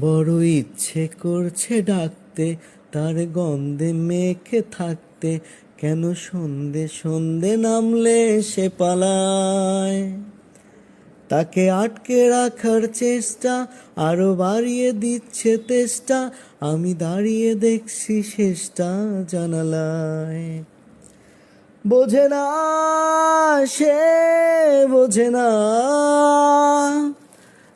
বড় ইচ্ছে করছে ডাকতে, তার গন্ধে মেখে থাকতে। কেন সন্ধে সন্ধে নামলে সে পালায়? তাকে আটকে রাখার চেষ্টা, আরও বাড়িয়ে দিচ্ছে তেষ্টা। আমি দাঁড়িয়ে দেখছি শেষটা জানালায়। বোঝে না, সে বোঝে না।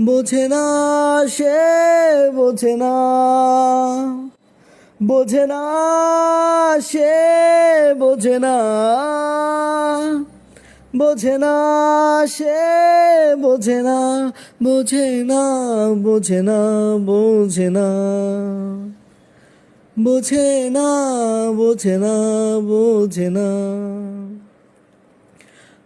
বোঝে না, সে বোঝে না। বোঝে না, সে বোঝে না। বোঝে না, সে বোঝে না। বোঝে না বোঝে না বোঝে না। বোঝে না বোঝে না বোঝে না।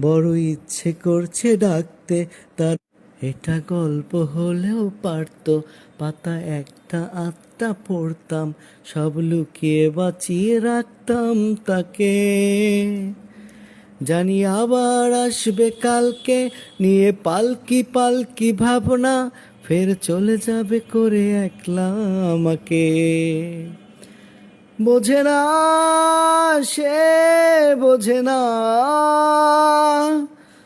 বড় ইচ্ছে করছে ডাকতে, তার এটা গল্প হলেও পারতো, পাতা একটা আত্মা পড়তাম, সব লুকিয়ে বাঁচিয়ে রাখতাম তাকে। জানি আবার আসবে কালকে, নিয়ে পালকি পালকি ভাবনা, ফের চলে যাবে করে একলা আমাকে। বোঝে না, সে বোঝে না।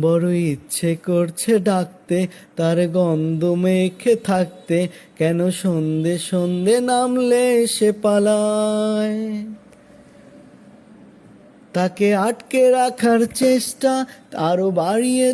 বড় ইচ্ছে করছে ডাকতে, তার গন্ধ মেখে থাকতে। কেন সন্ধে সন্ধে নামলে সে পালায়? তাকে আটকে রাখার চেষ্টা আরও বাড়িয়ে